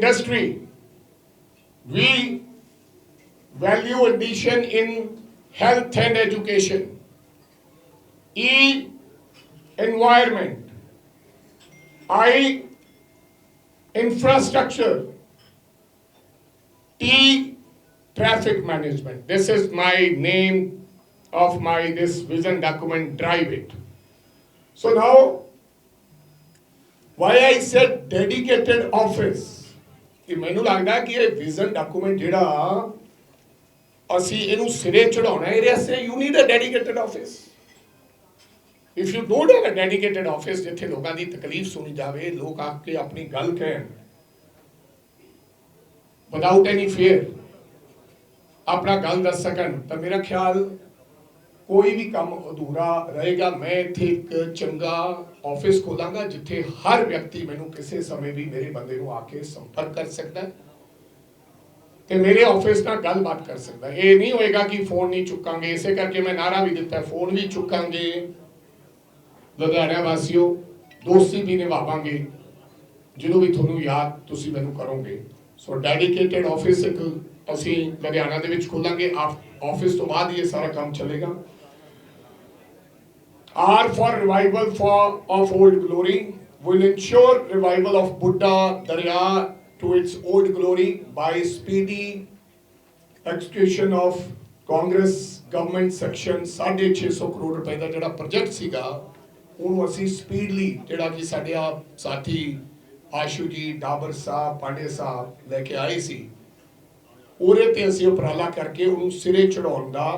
industry. We value addition in health and education. E, environment. I, infrastructure. T, traffic management. This is my name of my this vision document, drive it. So now, why I said dedicated office? ਕਿ ਮੈਨੂੰ ਲੱਗਦਾ ਕਿ ਇਹ vision document ਜਿਹੜਾ ਅਸੀਂ ਇਹਨੂੰ ਸਿਰੇ ਚੜਾਉਣਾ ਇਹਦੇ ਵਾਸਤੇ you need a dedicated office if you don't have a dedicated office ਜਿੱਥੇ ਲੋਕਾਂ ਦੀ ਤਕਲੀਫ ਸੁਣੀ ਜਾਵੇ, ਲੋਕ ਆ ਕੇ ਆਪਣੀ ਗੱਲ ਕਹਿਣ ਵਿਦਆਊਟ ਐਨੀ ਫੀਅਰ ਆਪਣਾ ਗੱਲ ਦੱਸ ਸਕਣ, ਤਾਂ ਮੇਰਾ ਖਿਆਲ ਕੋਈ ਵੀ ਕੰਮ ਅਧੂਰਾ ਰਹੇਗਾ। ਮੈਂ ਇੱਥੇ ਇੱਕ ਚੰਗਾ ਆਫਿਸ ਖੋਲਾਂਗਾ, ਜਿੱਥੇ ਹਰ ਵਿਅਕਤੀ ਮੈਨੂੰ ਕਿਸੇ ਸਮੇਂ ਵੀ ਮੇਰੇ ਬੰਦੇ ਨੂੰ ਆ ਕੇ ਸੰਪਰਕ ਕਰ ਸਕਦਾ ਹੈ ਤੇ ਮੇਰੇ ਆਫਿਸ ਨਾਲ ਗੱਲਬਾਤ ਕਰ ਸਕਦਾ ਇਹ ਨਹੀਂ ਹੋਏਗਾ ਕਿ ਫੋਨ ਨਹੀਂ ਚੁੱਕਾਂਗੇ, ਇਸੇ ਕਰਕੇ ਮੈਂ ਨਾਰਾ ਵੀ ਦਿੱਤਾ ਫੋਨ ਵੀ ਚੁੱਕਾਂਗੇ। ਲੁਧਿਆਣਾ ਵਾਸੀਓ, ਦੋਸਤੀ ਵੀ ਨਿਭਾਵਾਂਗੇ ਜਦੋਂ ਵੀ ਤੁਹਾਨੂੰ ਯਾਦ ਤੁਸੀਂ ਮੈਨੂੰ ਕਰੋਗੇ। ਸੋ ਡੈਡੀਕੇਟਿਡ ਆਫਿਸ ਇੱਕ ਅਸੀਂ ਲੁਧਿਆਣਾ ਦੇ ਵਿੱਚ ਖੋਲਾਂਗੇ ਆਫਿਸ ਤੋਂ ਬਾਅਦ ਇਹ ਸਾਰਾ ਕੰਮ ਚੱਲੇਗਾ। R for revival, for of old glory, will ensure revival of Buddha Darya to its old glory by speedy execution of Congress government section 650 crore ਰੁਪਏ ਦਾ ਜਿਹੜਾ ਪ੍ਰੋਜੈਕਟ ਸੀਗਾ, ਉਹਨੂੰ ਅਸੀਂ ਸਪੀਡਲੀ ਜਿਹੜਾ ਕਿ ਸਾਡੇ ਆ ਸਾਥੀ ਆਸ਼ੂ ਜੀ, ਡਾਬਰ ਸਾਹਿਬ, ਪਾਂਡੇ ਸਾਹਿਬ ਲੈ ਕੇ ਆਏ ਸੀ, ਉਹਦੇ ਤੇ ਅਸੀਂ ਉਪਰਾਲਾ ਕਰਕੇ ਉਹਨੂੰ ਸਿਰੇ ਚੜਾਉਣ ਦਾ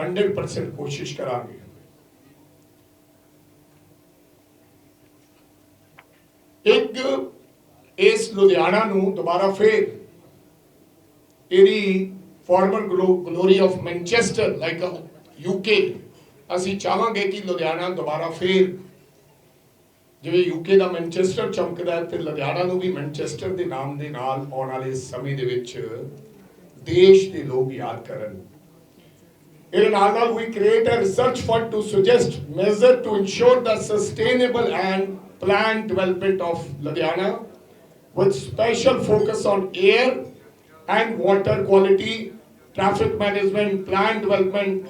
100% ਕੋਸ਼ਿਸ਼ ਕਰਾਂਗੇ। ਇੱਕ ਇਸ ਲੁਧਿਆਣਾ ਨੂੰ ਦੁਬਾਰਾ ਫੇਰ ਇਹਦੀ former glory of Manchester like UK ਅਸੀਂ ਚਾਹਾਂਗੇ ਕਿ ਲੁਧਿਆਣਾ ਦੁਬਾਰਾ ਫੇਰ ਜਿਵੇਂ ਯੂਕੇ ਦਾ ਮੈਨਚੈਸਟਰ ਚਮਕਦਾ ਹੈ ਤੇ ਲੁਧਿਆਣਾ ਨੂੰ ਵੀ ਮੈਨਚੈਸਟਰ ਦੇ ਨਾਮ ਦੇ ਨਾਲ ਆਉਣ ਵਾਲੇ ਸਮੇਂ ਦੇ ਵਿੱਚ ਦੇਸ਼ ਦੇ ਲੋਕ ਯਾਦ ਕਰਨ। ਇਹਦੇ ਨਾਲ ਨਾਲ we create a research fund to suggest measure to ensure the sustainable and planned development of Ludhiana with special focus on air and water quality, traffic management, plan development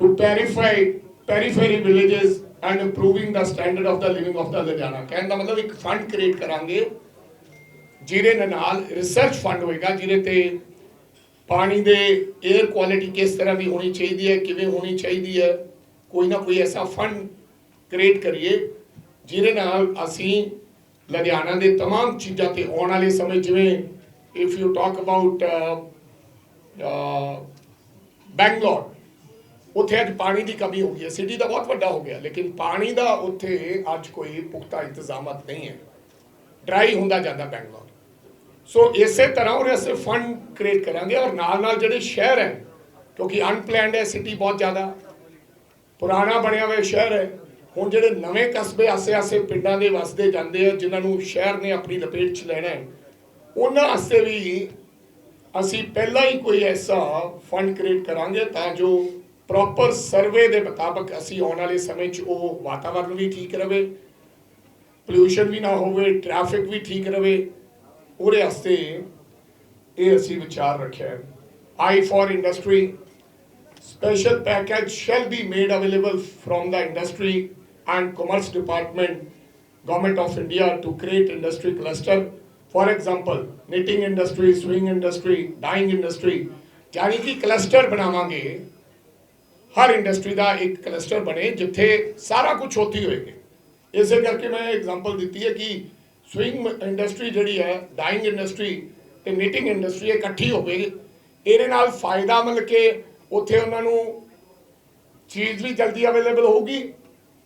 to periphery, periphery villages and improving the standard of the living of the Ludhiana. ਕਹਿਣ ਦਾ ਮਤਲਬ ਇੱਕ fund create ਕਰਾਂਗੇ ਜਿਹਦੇ ਨਾਲ research fund ਹੋਏਗਾ ਜਿਹਦੇ ਤੇ ਪਾਣੀ ਦੇ 에ਅਰ ਕੁਆਲਿਟੀ ਕਿਸ ਤਰ੍ਹਾਂ ਦੀ ਹੋਣੀ ਚਾਹੀਦੀ ਹੈ ਕਿਵੇਂ ਹੋਣੀ ਚਾਹੀਦੀ ਹੈ ਕੋਈ ਨਾ ਕੋਈ ਐਸਾ ਫੰਡ ਕ੍ਰੀਏਟ ਕਰੀਏ ਜਿਹਦੇ ਨਾਲ ਅਸੀਂ ਲੁਧਿਆਣਾ ਦੇ तमाम ਚੀਜ਼ਾਂ ਤੇ ਆਉਣ ਵਾਲੇ ਸਮੇਂ ਜਿਵੇਂ if you talk about Bangalore ਉੱਥੇ ਅੱਜ ਪਾਣੀ ਦੀ ਕਮੀ ਹੋ ਗਈ ਹੈ ਸਿਟੀ ਤਾਂ ਬਹੁਤ ਵੱਡਾ ਹੋ ਗਿਆ ਲੇਕਿਨ ਪਾਣੀ ਦਾ ਉੱਥੇ ਅੱਜ ਕੋਈ ਪੁਖਤਾ ਇੰਤਜ਼ਾਮਤ ਨਹੀਂ ਹੈ ਡਰਾਈ ਹੁੰਦਾ ਜਾਂਦਾ ਬੈਂਗਲੌਰ ਸੋ ਇਸੇ ਤਰ੍ਹਾਂ ਉਹਦੇ ਵਾਸਤੇ ਫੰਡ ਕ੍ਰੀਏਟ ਕਰਾਂਗੇ ਔਰ ਨਾਲ ਨਾਲ ਜਿਹੜੇ ਸ਼ਹਿਰ ਹੈ ਕਿਉਂਕਿ ਅਨਪਲੈਨਡ ਹੈ ਸਿਟੀ ਬਹੁਤ ਜ਼ਿਆਦਾ ਪੁਰਾਣਾ ਬਣਿਆ ਹੋਇਆ ਸ਼ਹਿਰ ਹੈ ਹੁਣ ਜਿਹੜੇ ਨਵੇਂ ਕਸਬੇ ਆਸੇ-ਆਸੇ ਪਿੰਡਾਂ ਦੇ ਵਸਦੇ ਜਾਂਦੇ ਆ, ਜਿਨ੍ਹਾਂ ਨੂੰ ਸ਼ਹਿਰ ਨੇ ਆਪਣੀ ਲਪੇਟ 'ਚ ਲੈਣਾ ਹੈ, ਉਹਨਾਂ ਵਾਸਤੇ ਵੀ ਅਸੀਂ ਪਹਿਲਾਂ ਹੀ ਕੋਈ ਐਸਾ ਫੰਡ ਕ੍ਰੀਏਟ ਕਰਾਂਗੇ ਤਾਂ ਜੋ ਪ੍ਰੋਪਰ ਸਰਵੇ ਦੇ ਮੁਤਾਬਕ ਅਸੀਂ ਆਉਣ ਵਾਲੇ ਸਮੇਂ 'ਚ ਉਹ ਵਾਤਾਵਰਣ ਵੀ ਠੀਕ ਰਵੇ ਪੋਲੂਸ਼ਨ ਵੀ ਨਾ ਹੋਵੇ ਟ੍ਰੈਫਿਕ ਵੀ ਠੀਕ ਰਵੇ, ਉਹਦੇ ਵਾਸਤੇ ਇਹ ਅਸੀਂ ਵਿਚਾਰ ਰੱਖਿਆ ਹੈ। I for industry special package shall be made available from the industry and commerce department, government of india to create industry cluster. For example, knitting industry, sewing industry, dyeing industry. ਯਾਨੀ ਕਿ ਕਲਸਟਰ ਬਣਾਵਾਂਗੇ ਹਰ industry ਦਾ ਇੱਕ cluster ਬਣੇ ਜਿੱਥੇ ਸਾਰਾ ਕੁਝ ਹੋਤੀ ਹੋਏਗਾ ਇਸੇ ਕਰਕੇ ਮੈਂ ਐਗਜ਼ਾਮਪਲ ਦਿੱਤੀ ਹੈ ਕਿ ਸਵਿੰਗ ਇੰਡਸਟਰੀ ਜਿਹੜੀ ਹੈ ਡਾਈਂਗ ਇੰਡਸਟਰੀ ਤੇ ਨਿਟਿੰਗ ਇੰਡਸਟਰੀ ਇਕੱਠੀ ਹੋਵੇਗੀ ਇਹਦੇ ਨਾਲ ਫਾਇਦਾ ਮਿਲ ਕੇ ਉੱਥੇ ਉਹਨਾਂ ਨੂੰ ਚੀਜ਼ ਵੀ ਜਲਦੀ ਅਵੇਲੇਬਲ ਹੋਊਗੀ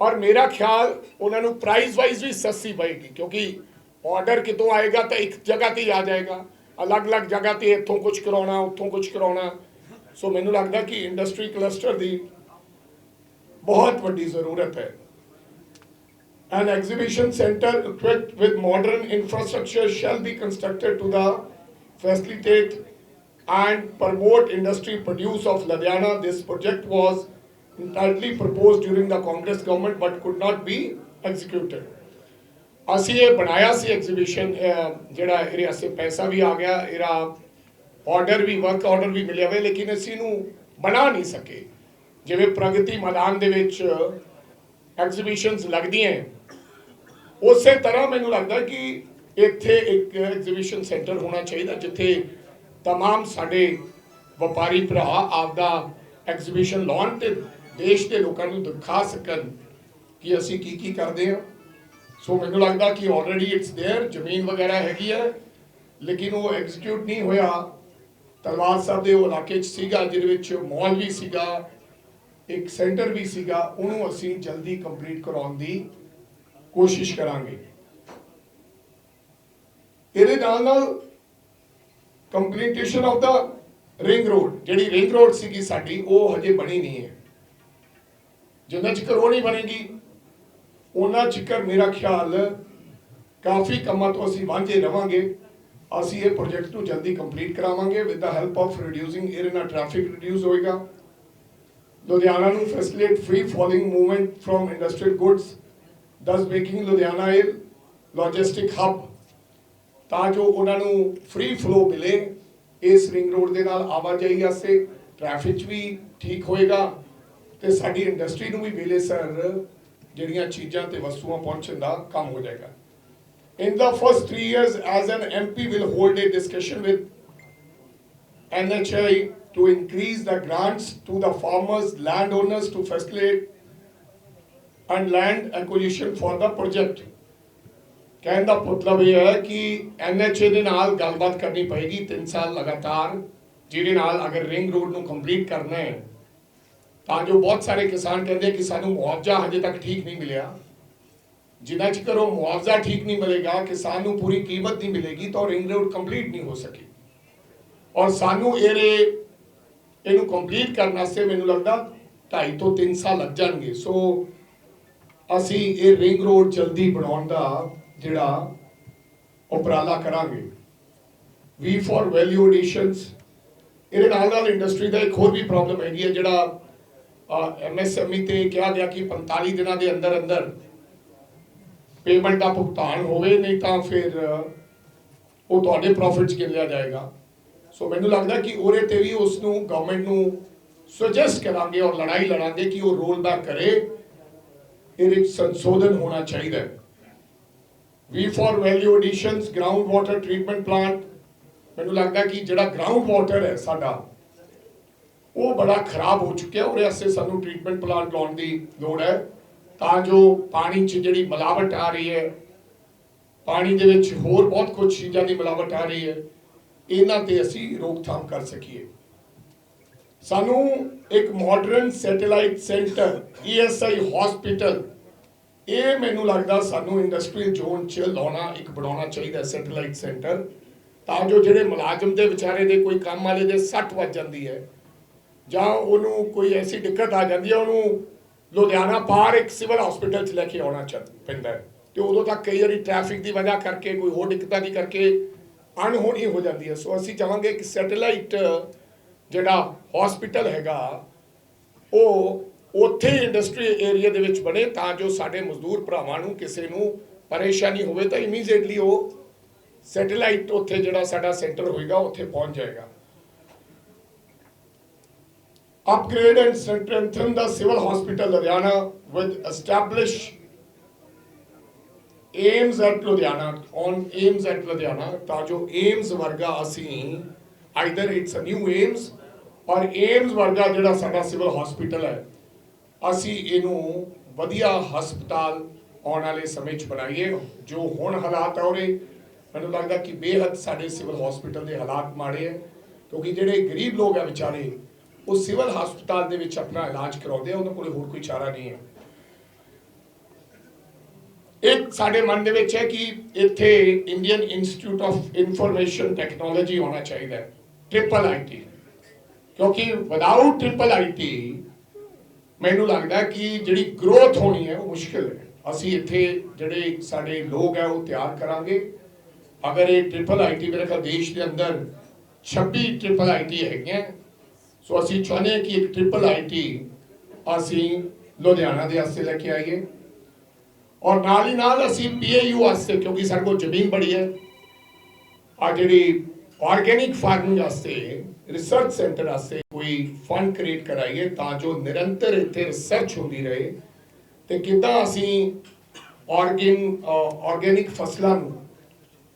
ਔਰ ਮੇਰਾ ਖਿਆਲ ਉਹਨਾਂ ਨੂੰ ਪ੍ਰਾਈਸ ਵਾਈਜ਼ ਵੀ ਸਸਤੀ ਪਏਗੀ ਕਿਉਂਕਿ ਆਰਡਰ ਕਿਤੋਂ ਆਏਗਾ ਤਾਂ ਇੱਕ ਜਗ੍ਹਾ ਤੇ ਹੀ ਆ ਜਾਏਗਾ ਅਲੱਗ-ਅਲੱਗ ਜਗ੍ਹਾ ਤੇ ਇੱਥੋਂ ਕੁਝ ਕਰਾਉਣਾ ਉੱਥੋਂ ਕੁਝ ਕਰਾਉਣਾ ਸੋ ਮੈਨੂੰ ਲੱਗਦਾ ਕਿ ਇੰਡਸਟਰੀ ਕਲਸਟਰ ਦੀ ਬਹੁਤ ਵੱਡੀ ਜ਼ਰੂਰਤ ਹੈ An exhibition center equipped with modern infrastructure shall be constructed to the facilitate and promote industry produce of Ludhiana. This project was entirely proposed during the Congress government but could not be executed. ਅਸੀਂ ਇਹ ਬਣਾਇਆ ਸੀ exhibition ਜਿਹੜਾ ਇਹਦੇ ਵਾਸਤੇ ਪੈਸਾ ਵੀ ਆ ਗਿਆ ਇਹਦਾ ਆਰਡਰ ਵੀ ਵਰਕ ਆਰਡਰ ਵੀ ਮਿਲਿਆ ਵੇ ਲੇਕਿਨ ਅਸੀਂ ਇਹਨੂੰ ਬਣਾ ਨਹੀਂ ਸਕੇ ਜਿਵੇਂ ਪ੍ਰਗਤੀ ਮੈਦਾਨ ਦੇ ਵਿੱਚ ਐਗਜ਼ੀਬਿਸ਼ਨਸ ਲੱਗਦੀਆਂ ਹੈ, ਉਸੇ ਤਰ੍ਹਾਂ ਮੈਨੂੰ ਲੱਗਦਾ ਕਿ ਇੱਥੇ ਇੱਕ ਐਗਜ਼ੀਬਿਸ਼ਨ ਸੈਂਟਰ ਹੋਣਾ ਚਾਹੀਦਾ ਜਿੱਥੇ तमाम ਸਾਡੇ ਵਪਾਰੀ ਭਰਾ ਆਪਦਾ ਐਗਜ਼ੀਬਿਸ਼ਨ ਲਾਉਣ ਤੇ ਦੇਸ਼ ਦੇ ਲੋਕਾਂ ਨੂੰ ਦਿਖਾ ਸਕਣ ਕਿ ਅਸੀਂ ਕੀ ਕੀ ਕਰਦੇ ਹਾਂ ਸੋ ਮੈਨੂੰ ਲੱਗਦਾ ਕਿ ਆਲਰੇਡੀ ਇਟਸ देयर ਜ਼ਮੀਨ ਵਗੈਰਾ ਹੈਗੀ ਹੈ ਲੇਕਿਨ ਉਹ ਐਗਜ਼ੀਕਿਊਟ ਨਹੀਂ ਹੋਇਆ ਤਲਵਾਰ ਸਾਹਿਬ ਦੇ ਉਹ ਇਲਾਕੇ 'ਚ ਸੀਗਾ ਜਿਹਦੇ ਵਿੱਚ ਮਾਲ ਵੀ ਸੀਗਾ ਇੱਕ ਸੈਂਟਰ ਵੀ ਸੀਗਾ ਉਹਨੂੰ ਅਸੀਂ ਜਲਦੀ ਕੰਪਲੀਟ ਕਰਾਉਣ ਦੀ ਕੋਸ਼ਿਸ਼ ਕਰਾਂਗੇ ਇਹਦੇ ਨਾਲ ਨਾਲ completion of the ring road ਜਿਹੜੀ ਰਿੰਗ ਰੋਡ ਸੀਗੀ ਸਾਡੀ ਉਹ ਹਜੇ ਬਣੀ ਨਹੀਂ ਹੈ ਜਿੰਨਾ ਚਿਰ ਉਹ ਨਹੀਂ ਬਣੇਗੀ ਉਹਨਾਂ ਚਿਕਰ ਮੇਰਾ ਖਿਆਲ ਕਾਫੀ ਕੰਮਾਂ ਤੋਂ ਅਸੀਂ ਵਾਂਝੇ ਰਵਾਂਗੇ। ਅਸੀਂ ਇਹ ਪ੍ਰੋਜੈਕਟ ਨੂੰ ਜਲਦੀ ਕੰਪਲੀਟ ਕਰਾਵਾਂਗੇ with the help of reducing air in traffic reduce ਹੋਏਗਾ। ਲੁਧਿਆਣਾ ਨੂੰ facilitate free falling movement from industrial goods thus making Ludhiana a logistic hub ਤਾਂ ਜੋ ਉਹਨਾਂ ਨੂੰ ਫ੍ਰੀ ਫਲੋ ਮਿਲੇ, ਇਸ ਰਿੰਗ ਰੋਡ ਦੇ ਨਾਲ ਆਵਾਜਾਈ ਵਾਸਤੇ ਟ੍ਰੈਫਿਕ ਵੀ ਠੀਕ ਹੋਏਗਾ। ਤੇ ਸਾਡੀ ਇੰਡਸਟਰੀ ਨੂੰ ਵੀ ਵੇਲੇ ਸਰ ਜਿਹੜੀਆਂ ਚੀਜ਼ਾਂ ਤੇ ਵਸਤੂਆਂ ਪਹੁੰਚਣ ਦਾ ਕੰਮ ਹੋ ਜਾਏਗਾ In the first three years, as an MP, will hold a discussion with NHI to increase the grants to the farmers, landowners to facilitate and land acquisition for the project. ਕਹਿਣ ਦਾ ਮਤਲਬ ਇਹ ਹੈ ਕਿ ਐਨਐਚਏ ਦੇ ਨਾਲ ਗੱਲਬਾਤ ਕਰਨੀ ਪਏਗੀ 3 ਸਾਲ ਲਗਾਤਾਰ ਜਿਹਦੇ ਨਾਲ ਅਗਰ ਰਿੰਗ ਰੋਡ ਨੂੰ ਕੰਪਲੀਟ ਕਰਨਾ ਹੈ ਤਾਂ ਜੋ ਬਹੁਤ ਸਾਰੇ ਕਿਸਾਨ ਕਹਿੰਦੇ ਕਿ ਸਾਨੂੰ ਮੁਆਵਜ਼ਾ ਹਜੇ ਤੱਕ ਠੀਕ ਨਹੀਂ ਮਿਲਿਆ। ਜਿੰਨਾ ਚਿਰ ਉਹ ਮੁਆਵਜ਼ਾ ਠੀਕ ਨਹੀਂ ਮਿਲੇਗਾ, ਕਿਸਾਨ ਨੂੰ ਪੂਰੀ ਕੀਮਤ ਨਹੀਂ ਮਿਲੇਗੀ, ਤਾਂ ਰਿੰਗ ਰੋਡ ਕੰਪਲੀਟ ਨਹੀਂ ਹੋ ਸਕੀ। ਔਰ ਸਾਨੂੰ ਇਹਦੇ ਇਹਨੂੰ ਕੰਪਲੀਟ ਕਰਨ ਵਾਸਤੇ ਮੈਨੂੰ ਲੱਗਦਾ 2.5 ਤੋਂ 3 ਸਾਲ ਲੱਗ ਜਾਣਗੇ। ਸੋ ਅਸੀਂ ਇਹ ਰਿੰਗ ਰੋਡ ਜਲਦੀ ਬਣਾਉਣ ਦਾ ਜਿਹੜਾ ਉਪਰਾਲਾ ਕਰਾਂਗੇ। ਵੀ ਫॉर ਵੈਲਿਊ ਐਡੀਸ਼ਨਸ ਇਹਦੇ ਨਾਲ ਨਾਲ ਇੰਡਸਟਰੀ ਦਾ ਇੱਕ ਹੋਰ ਵੀ ਪ੍ਰੋਬਲਮ ਹੈਗੀ ਹੈ, ਜਿਹੜਾ ਐਮਐਸਐਮਈ ਤੇ ਕਿਹਾ ਗਿਆ ਕਿ 45 ਦਿਨਾਂ ਦੇ ਅੰਦਰ ਅੰਦਰ ਪੇਮੈਂਟ ਦਾ ਭੁਗਤਾਨ ਹੋਵੇ, ਨਹੀਂ ਤਾਂ ਫਿਰ ਉਹ ਤੁਹਾਡੇ ਪ੍ਰੋਫਿਟ 'ਚ ਗਿਣ ਲਿਆ ਜਾਏਗਾ। ਸੋ ਮੈਨੂੰ ਲੱਗਦਾ ਕਿ ਉਹਦੇ ਤੇ ਵੀ ਉਸ ਨੂੰ ਗਵਰਨਮੈਂਟ ਨੂੰ ਸੁਜੈਸਟ ਕਰਾਂਗੇ ਔਰ ਲੜਾਈ ਲੜਾਂਗੇ ਕਿ ਉਹ ਰੋਲ ਬੈਕ ਕਰੇ। ਇਹਦੇ ਵਿੱਚ ਸੰਸ਼ੋਧਨ ਹੋਣਾ ਚਾਹੀਦਾ ਹੈ। V for value additions ground water treatment plant ਮੈਨੂੰ ਲੱਗਦਾ ਕਿ ਜਿਹੜਾ ਗਰਾਊਂਡ ਵਾਟਰ ਹੈ ਸਾਡਾ ਉਹ ਬੜਾ ਖਰਾਬ ਹੋ ਚੁੱਕਿਆ, ਉਹਦੇ ਵਾਸਤੇ ਸਾਨੂੰ ਟ੍ਰੀਟਮੈਂਟ ਪਲਾਂਟ ਲਾਉਣ ਦੀ ਲੋੜ ਹੈ। ਤਾਂ ਜੋ ਪਾਣੀ 'ਚ ਜਿਹੜੀ ਮਿਲਾਵਟ ਆ ਰਹੀ ਹੈ, ਪਾਣੀ ਦੇ ਵਿੱਚ ਹੋਰ ਬਹੁਤ ਕੁਝ ਚੀਜ਼ਾਂ ਦੀ ਮਿਲਾਵਟ ਆ ਰਹੀ ਹੈ, ਇਹਨਾਂ ਤੇ ਅਸੀਂ ਰੋਕਥਾਮ ਕਰ ਸਕੀਏ। ਸਾਨੂੰ ਇੱਕ modern satellite centre ESI hospital ਇਹ ਮੈਨੂੰ ਲੱਗਦਾ ਸਾਨੂੰ ਇੰਡਸਟਰੀਅਲ ਜ਼ੋਨ 'ਚ ਲਾਉਣਾ, ਇੱਕ ਬਣਾਉਣਾ ਚਾਹੀਦਾ ਸੈਟੇਲਾਈਟ ਸੈਂਟਰ ਤਾਂ ਜੋ ਜਿਹੜੇ ਮੁਲਾਜ਼ਮ ਦੇ ਵਿਚਾਰੇ ਦੇ ਕੋਈ ਕੰਮ ਵਾਲੇ ਦੇ ਸੱਟ ਵੱਜ ਜਾਂਦੀ ਹੈ ਜਾਂ ਉਹਨੂੰ ਕੋਈ ਐਸੀ ਦਿੱਕਤ ਆ ਜਾਂਦੀ ਹੈ ਉਹਨੂੰ ਲੁਧਿਆਣਾ ਪਾਰ ਇੱਕ ਸਿਵਲ ਹਸਪੀਟਲ 'ਚ ਲੈ ਕੇ ਆਉਣਾ ਚਾਹ ਪੈਂਦਾ ਹੈ। ਤੇ ਉਦੋਂ ਤੱਕ ਕਈ ਵਾਰੀ ਟ੍ਰੈਫਿਕ ਦੀ ਵਜ੍ਹਾ ਕਰਕੇ, ਕੋਈ ਹੋਰ ਦਿੱਕਤਾਂ ਦੀ ਕਰਕੇ ਅਣਹੋਣੀ ਹੋ ਜਾਂਦੀ ਹੈ। ਸੋ ਅਸੀਂ ਚਾਹਾਂਗੇ ਕਿ ਸੈਟੇਲਾਈਟ ਜਿਹੜਾ ਹਸਪੀਟਲ ਹੈਗਾ, ਉਹ ਉੱਥੇ ਇੰਡਸਟਰੀ ਏਰੀਆ ਦੇ ਵਿੱਚ ਬਣੇ ਤਾਂ ਜੋ ਸਾਡੇ ਮਜ਼ਦੂਰ ਭਰਾਵਾਂ ਨੂੰ ਕਿਸੇ ਨੂੰ ਪਰੇਸ਼ਾਨੀ ਹੋਵੇ ਤਾਂ ਇਮੀਡੀਏਟਲੀ ਉਹ ਸੈਟੇਲਾਈਟ ਉੱਥੇ ਜਿਹੜਾ ਸਾਡਾ ਸੈਂਟਰ ਹੋਏਗਾ, ਉੱਥੇ ਪਹੁੰਚ ਜਾਏਗਾ। Upgrade and strengthen the civil hospital Ludhiana with establish AIIMS at Ludhiana on AIIMS at Ludhiana ਤਾਂ ਜੋ ਏਮਸ ਵਰਗਾ ਅਸੀਂ either it's a new AIIMS or AIIMS ਵਰਗਾ ਜਿਹੜਾ ਸਾਡਾ ਸਿਵਲ ਹਸਪੀਟਲ ਹੈ ਅਸੀਂ ਇਹਨੂੰ ਵਧੀਆ ਹਸਪਤਾਲ ਆਉਣ ਵਾਲੇ ਸਮੇਂ 'ਚ ਬਣਾਈਏ ਜੋ ਹੁਣ ਹਾਲਾਤ ਆ ਰਹੇ ਮੈਨੂੰ ਲੱਗਦਾ ਕਿ ਬੇਹੱਦ ਸਾਡੇ ਸਿਵਲ ਹਸਪੀਟਲ ਦੇ ਹਾਲਾਤ ਮਾੜੇ ਹੈ ਕਿਉਂਕਿ ਜਿਹੜੇ ਗਰੀਬ ਲੋਕ ਆ ਵਿਚਾਰੇ ਉਹ ਸਿਵਲ ਹਸਪਤਾਲ ਦੇ ਵਿੱਚ ਆਪਣਾ ਇਲਾਜ ਕਰਾਉਂਦੇ ਆ, ਉਹਨਾਂ ਕੋਲ ਹੋਰ ਕੋਈ ਚਾਰਾ ਨਹੀਂ ਹੈ। ਇੱਕ ਸਾਡੇ ਮਨ ਦੇ ਵਿੱਚ ਹੈ ਕਿ ਇੱਥੇ Indian Institute of Information Technology ਹੋਣਾ ਚਾਹੀਦਾ ਹੈ ਟ੍ਰਿਪਲ ਆਈਟੀ ਕਿਉਂਕਿ ਵਿਦਆਊਟ ਟ੍ਰਿਪਲ ਆਈਟੀ ਮੈਨੂੰ ਲੱਗਦਾ ਕਿ ਜਿਹੜੀ ਗਰੋਥ ਹੋਣੀ ਹੈ, ਉਹ ਮੁਸ਼ਕਿਲ ਹੈ। ਅਸੀਂ ਇੱਥੇ ਜਿਹੜੇ ਸਾਡੇ ਲੋਕ ਹੈ, ਉਹ ਤਿਆਰ ਕਰਾਂਗੇ। ਅਗਰ ਇਹ ਟ੍ਰਿਪਲ ਆਈਟੀ ਮੇਰੇ ਖਿਆਲ ਦੇਸ਼ ਦੇ ਅੰਦਰ 26 ਟ੍ਰਿਪਲ ਆਈਟੀ ਹੈਗੀਆਂ। ਸੋ ਅਸੀਂ ਚਾਹੁੰਦੇ ਹਾਂ ਕਿ ਇੱਕ ਟ੍ਰਿਪਲ ਆਈਟੀ ਅਸੀਂ ਲੁਧਿਆਣਾ ਦੇ ਵਾਸਤੇ ਲੈ ਕੇ ਆਈਏ। ਔਰ ਨਾਲ ਹੀ ਨਾਲ ਅਸੀਂ ਪੀਏਯੂ ਵਾਸਤੇ, ਕਿਉਂਕਿ ਸਾਡੇ ਕੋਲ ਜ਼ਮੀਨ ਬੜੀ ਹੈ, ਆ ਜਿਹੜੀ ਆਰਗੇਨਿਕ ਫਾਰਮਿੰਗ ਵਾਸਤੇ ਰਿਸਰਚ ਸੈਂਟਰ ਵਾਸਤੇ ਕੋਈ ਫੰਡ ਕ੍ਰੀਏਟ ਕਰਾਈਏ ਤਾਂ ਜੋ ਨਿਰੰਤਰ ਇੱਥੇ ਰਿਸਰਚ ਹੁੰਦੀ ਰਹੇ ਤੇ ਕਿੱਦਾਂ ਅਸੀਂ ਆਰਗੇਨ ਆਰਗੇਨਿਕ ਫਸਲਾਂ ਨੂੰ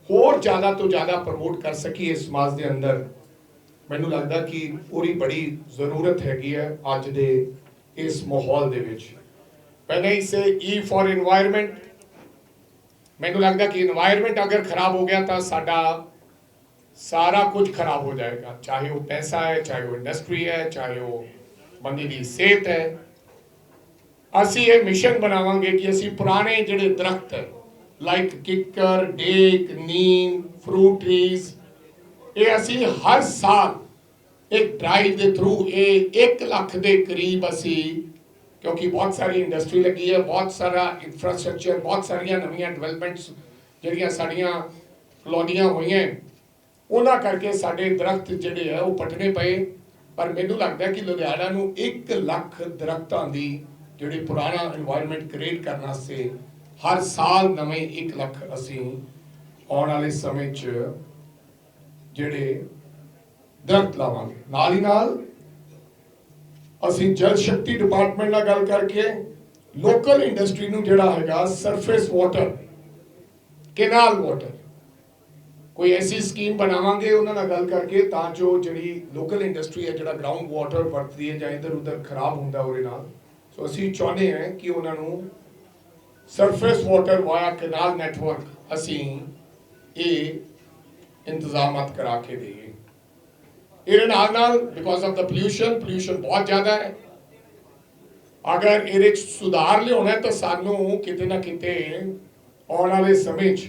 ਹੋਰ ਜ਼ਿਆਦਾ ਤੋਂ ਜ਼ਿਆਦਾ ਪ੍ਰਮੋਟ ਕਰ ਸਕੀਏ ਸਮਾਜ ਦੇ ਅੰਦਰ। ਮੈਨੂੰ ਲੱਗਦਾ ਕਿ ਪੂਰੀ ਬੜੀ ਜ਼ਰੂਰਤ ਹੈਗੀ ਹੈ ਅੱਜ ਦੇ ਇਸ ਮਾਹੌਲ ਦੇ ਵਿੱਚ। ਪਹਿਲਾਂ ਹੀ ਸੇ ਈ ਫੋਰ এনवायरमेंट ਮੈਨੂੰ ਲੱਗਦਾ ਕਿ এনवायरमेंट ਅਗਰ ਖਰਾਬ ਹੋ ਗਿਆ ਤਾਂ ਸਾਡਾ ਸਾਰਾ ਕੁਝ ਖਰਾਬ ਹੋ ਜਾਏਗਾ। ਚਾਹੇ ਉਹ ਪੈਸਾ ਹੈ, ਚਾਹੇ ਉਹ ਇੰਡਸਟਰੀ ਹੈ, ਚਾਹੇ ਉਹ ਬੰਦੇ ਦੀ ਸਿਹਤ ਹੈ। ਅਸੀਂ ਇਹ ਮਿਸ਼ਨ ਬਣਾਵਾਂਗੇ ਕਿ ਅਸੀਂ ਪੁਰਾਣੇ ਜਿਹੜੇ ਦਰਖਤ ਲਾਈਕ ਕਿੱਕਰ, ਡੇਕ, ਨੀਮ ਫਰੂਟ ਟਰੀਜ਼ ਇਹ ਅਸੀਂ ਹਰ ਸਾਲ ਇੱਕ ਡਰਾਈਵ ਦੇ ਥਰੂ ਇਹ 1 ਲੱਖ ਦੇ ਕਰੀਬ ਅਸੀਂ, ਕਿਉਂਕਿ ਬਹੁਤ ਸਾਰੀ ਇੰਡਸਟਰੀ ਲੱਗੀ ਹੈ, ਬਹੁਤ ਸਾਰਾ ਇਨਫਰਾਸਟ੍ਰਕਚਰ ਬਹੁਤ ਸਾਰੀਆਂ ਨਵੀਆਂ ਡਿਵੈਲਪਮੈਂਟਸ ਜਿਹੜੀਆਂ ਸਾਡੀਆਂ ਕਲੋਨੀਆਂ ਹੋਈਆਂ ਉਹਨਾਂ ਕਰਕੇ ਸਾਡੇ ਦਰਖਤ ਜਿਹੜੇ ਆ ਉਹ ਪਟਣੇ ਪਏ, ਪਰ ਮੈਨੂੰ ਲੱਗਦਾ ਕਿ ਲੁਧਿਆਣਾ ਨੂੰ 1 ਲੱਖ ਦਰਖਤਾਂ ਦੀ ਜਿਹੜੀ ਪੁਰਾਣਾ এনवायरमेंट ਕ੍ਰੀਏਟ ਕਰਨ ਵਾਸਤੇ ਹਰ ਸਾਲ ਨਵੇਂ 1 ਲੱਖ ਅਸੀਂ ਆਉਣ ਵਾਲੇ ਸਮੇਂ 'ਚ ਜਿਹੜੇ ਦਰਖਤ ਲਾਵਾਂਗੇ। ਨਾਲ ਹੀ ਨਾਲ ਅਸੀਂ ਜਲ ਸ਼ਕਤੀ ਡਿਪਾਰਟਮੈਂਟ ਨਾਲ ਗੱਲ ਕਰਕੇ ਲੋਕਲ ਇੰਡਸਟਰੀ ਨੂੰ ਜਿਹੜਾ ਹੈਗਾ ਸਰਫੇਸ ਵਾਟਰ ਕੈਨਾਲ ਵਾਟਰ ਕੋਈ ਐਸੀ ਸਕੀਮ ਬਣਾਵਾਂਗੇ ਉਹਨਾਂ ਨਾਲ ਗੱਲ ਕਰਕੇ ਤਾਂ ਜੋ ਜਿਹੜੀ ਲੋਕਲ ਇੰਡਸਟਰੀ ਹੈ, ਜਿਹੜਾ ਗਰਾਊਂਡ ਵਾਟਰ ਵਰਤਦੀ ਹੈ ਜਾਂ ਇਧਰ ਉਧਰ ਖਰਾਬ ਹੁੰਦਾ ਉਹਦੇ ਨਾਲ, ਸੋ ਅਸੀਂ ਚਾਹੁੰਦੇ ਹਾਂ ਕਿ ਉਹਨਾਂ ਨੂੰ surface water via canal network ਅਸੀਂ ਇਹ ਇੰਤਜ਼ਾਮਤ ਕਰਾ ਕੇ ਦੇਈਏ ਇਹਦੇ ਨਾਲ ਨਾਲ because of the pollution pollution ਬਹੁਤ ਜ਼ਿਆਦਾ ਹੈ ਅਗਰ ਇਹਦੇ ਚ ਸੁਧਾਰ ਲਿਆਉਣਾ ਹੈ ਤਾਂ ਸਾਨੂੰ ਕਿਤੇ ਨਾ ਕਿਤੇ ਆਉਣ ਵਾਲੇ ਸਮੇਂ 'ਚ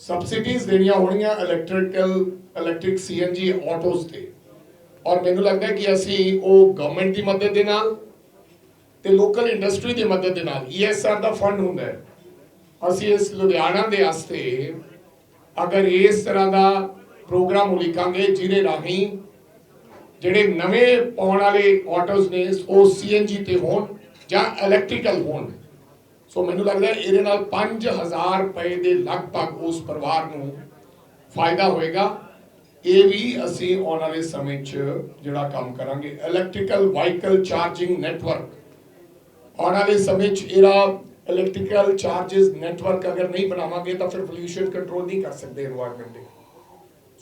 ਸਬਸਿਡੀਜ਼ ਦੇਣੀਆਂ ਹੋਣੀਆਂ ਇਲੈਕਟ੍ਰੀਕਲ ਇਲੈਕਟ੍ਰਿਕ ਸੀਐਨਜੀ ਆਟੋਸ ਤੇ ਔਰ ਮੈਨੂੰ ਲੱਗਦਾ ਹੈ ਕਿ ਅਸੀਂ ਉਹ ਗਵਰਨਮੈਂਟ ਦੀ ਮਦਦ ਦੇ ਨਾਲ ਤੇ ਲੋਕਲ ਇੰਡਸਟਰੀ ਦੀ ਮਦਦ ਦੇ ਨਾਲ ਈਐਸਆਰ ਦਾ ਫੰਡ ਹੁੰਦਾ ਹੈ ਅਸੀਂ ਇਸ ਲੁਧਿਆਣਾ ਦੇ ਵਾਸਤੇ ਅਗਰ ਇਸ ਤਰ੍ਹਾਂ ਦਾ ਪ੍ਰੋਗਰਾਮ ਉਲੀਕਾਂਗੇ ਜਿਹਦੇ ਰਾਹੀਂ ਜਿਹੜੇ ਨਵੇਂ ਪਾਉਣ ਵਾਲੇ ਆਟੋਸ ਨੇ, ਉਹ ਸੀਐਨਜੀ ਤੇ ਹੋਣ ਜਾਂ ਇਲੈਕਟ੍ਰੀਕਲ ਹੋਣ। ਸੋ ਮੈਨੂੰ ਲੱਗਦਾ ਇਹਦੇ ਨਾਲ 5000 ਰੁਪਏ ਦੇ ਲਗਭਗ ਉਸ ਪਰਿਵਾਰ ਨੂੰ ਫਾਇਦਾ ਹੋਏਗਾ। ਇਹ ਵੀ ਅਸੀਂ ਆਉਣ ਵਾਲੇ ਸਮੇਂ 'ਚ ਜਿਹੜਾ ਕੰਮ ਕਰਾਂਗੇ। ਇਲੈਕਟ੍ਰੀਕਲ ਵਾਹੀਕਲ ਚਾਰਜਿੰਗ ਨੈਟਵਰਕ ਆਉਣ ਵਾਲੇ ਸਮੇਂ 'ਚ ਇਹਦਾ ਇਲੈਕਟ੍ਰੀਕਲ ਚਾਰजेस ਨੈਟਵਰਕ ਅਗਰ ਨਹੀਂ ਬਣਾਵਾਂਗੇ ਤਾਂ ਫਿਰ ਪੋਲੂਸ਼ਨ ਕੰਟਰੋਲ ਨਹੀਂ ਕਰ ਸਕਦੇ এনवायरमेंट ਦੇ।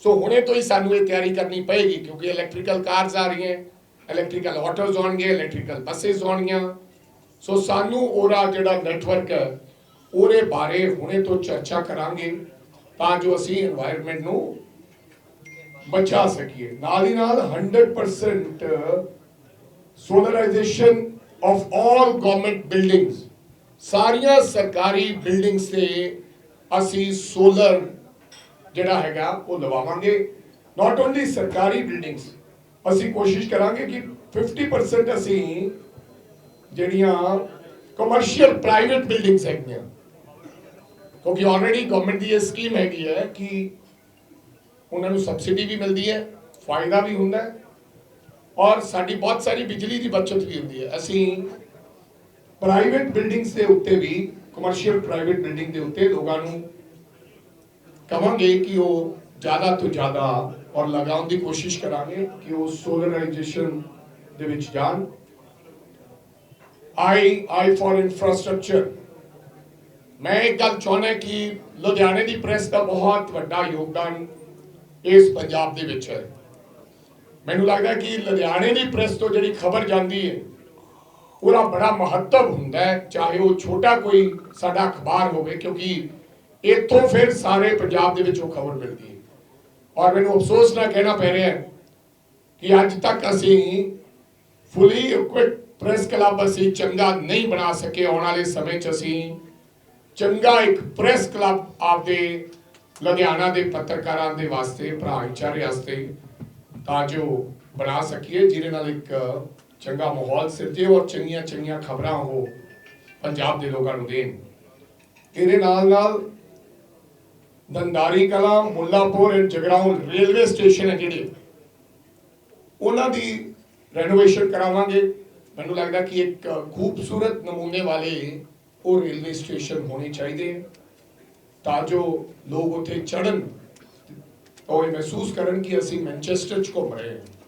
ਸੋ ਹੁਣੇ ਤੋਂ ਹੀ ਸਾਨੂੰ ਇਹ ਤਿਆਰੀ ਕਰਨੀ ਪਏਗੀ ਕਿਉਂਕਿ ਇਲੈਕਟ੍ਰੀਕਲ ਕਾਰਸ ਆ ਰਹੀਆਂ ਇਲੈਕਟ੍ਰੀਕਲ ਆਟੋਜ਼ ਆਉਣਗੇ ਇਲੈਕਟ੍ਰੀਕਲ ਬੱਸਸ ਆਉਣਗੀਆਂ। ਸੋ ਸਾਨੂੰ ਉਹਦਾ ਜਿਹੜਾ ਨੈਟਵਰਕ ਉਹਦੇ ਬਾਰੇ ਹੁਣੇ ਤੋਂ ਚਰਚਾ ਕਰਾਂਗੇ ਤਾਂ ਜੋ ਅਸੀਂ এনवायरमेंट ਨੂੰ ਬਚਾ ਸਕੀਏ। ਨਾਲ ਹੀ ਨਾਲ 100% solarisation of all government buildings ਸਾਰੀਆਂ ਸਰਕਾਰੀ ਬਿਲਡਿੰਗਸ ਤੇ ਅਸੀਂ ਸੋਲਰ ਜਿਹੜਾ ਹੈਗਾ ਉਹ ਲਵਾਵਾਂਗੇ। ਨਾਟ ਓਨਲੀ ਸਰਕਾਰੀ ਬਿਲਡਿੰਗਸ, ਅਸੀਂ ਕੋਸ਼ਿਸ਼ ਕਰਾਂਗੇ ਕਿ 50% ਅਸੀਂ ਜਿਹੜੀਆਂ ਕਮਰਸ਼ੀਅਲ ਪ੍ਰਾਈਵੇਟ ਬਿਲਡਿੰਗਸ ਹੈਗੀਆਂ, ਕਿਉਂਕਿ ਆਲਰੇਡੀ ਗਵਰਨਮੈਂਟ ਦੀ ਇਹ ਸਕੀਮ ਹੈਗੀ ਹੈ ਕਿ ਉਹਨਾਂ ਨੂੰ ਸਬਸਿਡੀ ਵੀ ਮਿਲਦੀ ਹੈ, ਫਾਇਦਾ ਵੀ ਹੁੰਦਾ ਔਰ ਸਾਡੀ ਬਹੁਤ ਸਾਰੀ ਬਿਜਲੀ ਦੀ ਬਚਤ ਵੀ ਹੁੰਦੀ ਹੈ। ਅਸੀਂ ਪ੍ਰਾਈਵੇਟ ਬਿਲਡਿੰਗਸ ਦੇ ਉੱਤੇ ਵੀ ਕਮਰਸ਼ੀਅਲ ਪ੍ਰਾਈਵੇਟ ਬਿਲਡਿੰਗ ਦੇ ਉੱਤੇ ਲੋਕਾਂ ਨੂੰ ਕਵਾਂਗੇ ਕਿ ਉਹ ਜ਼ਿਆਦਾ ਤੋਂ ਜ਼ਿਆਦਾ ਔਰ ਲਗਾਉਣ ਦੀ ਕੋਸ਼ਿਸ਼ ਕਰਾਂਗੇ ਕਿ ਉਹ ਸੋਲਰਾਈਜੇਸ਼ਨ ਦੇ ਵਿੱਚ ਜਾਣ। ਆਈ ਆਈ ਫॉर ਇਨਫਰਾਸਟ੍ਰਕਚਰ ਮੈਂ ਇੱਕ ਗੱਲ ਚਾਹੁੰਦਾ ਕਿ ਲੁਧਿਆਣੇ ਦੀ ਪ੍ਰੈਸ ਦਾ ਬਹੁਤ ਵੱਡਾ ਯੋਗਦਾਨ ਇਸ ਪੰਜਾਬ ਦੇ ਵਿੱਚ ਹੈ। ਮੈਨੂੰ ਲੱਗਦਾ ਕਿ ਲੁਧਿਆਣੇ ਦੀ ਪ੍ਰੈਸ ਤੋਂ ਜਿਹੜੀ ਖਬਰ ਜਾਂਦੀ ਹੈ ਉਹਦਾ ਬੜਾ ਮਹੱਤਵ ਹੁੰਦਾ ਹੈ, ਚਾਹੇ ਉਹ ਛੋਟਾ ਕੋਈ ਸਾਡਾ ਅਖਬਾਰ ਹੋਵੇ, ਕਿਉਂਕਿ ਇੱਥੋਂ ਫਿਰ ਸਾਰੇ ਪੰਜਾਬ ਦੇ ਵਿੱਚ ਉਹ ਖਬਰ ਮਿਲਦੀ ਹੈ। ਔਰ ਮੈਨੂੰ ਅਫਸੋਸ ਨਾਲ ਕਹਿਣਾ ਪੈ ਰਿਹਾ ਹੈ ਕਿ ਅੱਜ ਤੱਕ ਅਸੀਂ ਫੁੱਲੀ ਇਕਵਿਪ ਪ੍ਰੈਸ ਕਲੱਬ ਅਸੀਂ ਚੰਗਾ ਨਹੀਂ ਬਣਾ ਸਕੇ। ਆਉਣ ਵਾਲੇ ਸਮੇਂ 'ਚ ਅਸੀਂ ਚੰਗਾ ਇੱਕ ਪ੍ਰੈਸ ਕਲੱਬ ਆਪਦੇ ਲੁਧਿਆਣਾ ਦੇ ਪੱਤਰਕਾਰਾਂ ਦੇ ਵਾਸਤੇ ਭਾਈਚਾਰੇ ਵਾਸਤੇ ਤਾਂ ਜੋ ਬਣਾ ਸਕੀਏ, ਜਿਹਦੇ ਨਾਲ ਇੱਕ ਚੰਗਾ ਮਾਹੌਲ ਸਿਰਜੇ ਔਰ ਚੰਗੀਆਂ ਚੰਗੀਆਂ ਖਬਰਾਂ ਉਹ ਪੰਜਾਬ ਦੇ ਲੋਕਾਂ ਨੂੰ ਦੇਣ। ਇਹਦੇ ਨਾਲ ਨਾਲ Dhandari Kalan, Mullanpur and Jagraon railway station ਹੈ ਜਿਹੜੇ। ਉਹਨਾਂ ਦੀ ਰੈਨੋਵੇਸ਼ਨ ਕਰਾਵਾਂਗੇ। ਮੈਨੂੰ ਲੱਗਦਾ ਕਿ ਇੱਕ ਖੂਬਸੂਰਤ ਨਮੂਨੇ ਵਾਲੇ ਉਹ ਰੇਲਵੇ ਸਟੇਸ਼ਨ ਹੋਣੇ ਚਾਹੀਦੇ ਹੈ ਤਾਂ ਜੋ ਲੋਕ ਉੱਥੇ ਚੜਨ ਉਹ ਇਹ ਮਹਿਸੂਸ ਕਰਨ ਕਿ ਅਸੀਂ ਮੈਨਚੈਸਟਰ 'ਚ ਘੁੰਮ ਰਹੇ ਹਾਂ।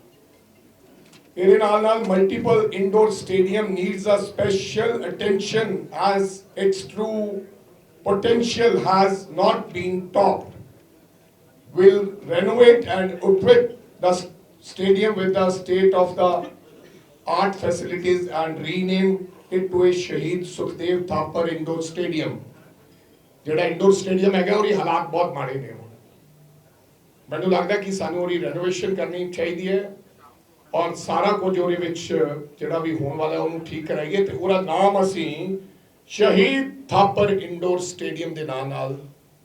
ਇਹਦੇ ਨਾਲ ਨਾਲ multiple indoor stadium needs uh special attention as its true potential has not been topped. Will renovate and equip the s- stadium with the state of the art facilities and rename it to a Shahid Sukhdev Thapar Indoor Stadium. ਜਿਹੜਾ indoor stadium ਹੈਗਾ ਉਹਦੀ ਹਾਲਾਤ ਬਹੁਤ ਮਾੜੇ ਨੇ ਹੁਣ ਮੈਨੂੰ ਲੱਗਦਾ ਕਿ ਸਾਨੂੰ ਉਹਦੀ ਰੈਨੋਵੇਸ਼ਨ ਕਰਨੀ ਚਾਹੀਦੀ ਹੈ ਔਰ ਸਾਰਾ ਕੁਝ ਉਹਦੇ ਵਿੱਚ ਜਿਹੜਾ ਵੀ ਹੋਣ ਵਾਲਾ ਉਹਨੂੰ ਠੀਕ ਕਰਾਈਏ ਤੇ ਉਹਦਾ ਨਾਮ ਅਸੀਂ ਸ਼ਹੀਦ ਥਾਪਰ ਇੰਡੋਰ ਸਟੇਡੀਅਮ ਦੇ ਨਾਂ ਨਾਲ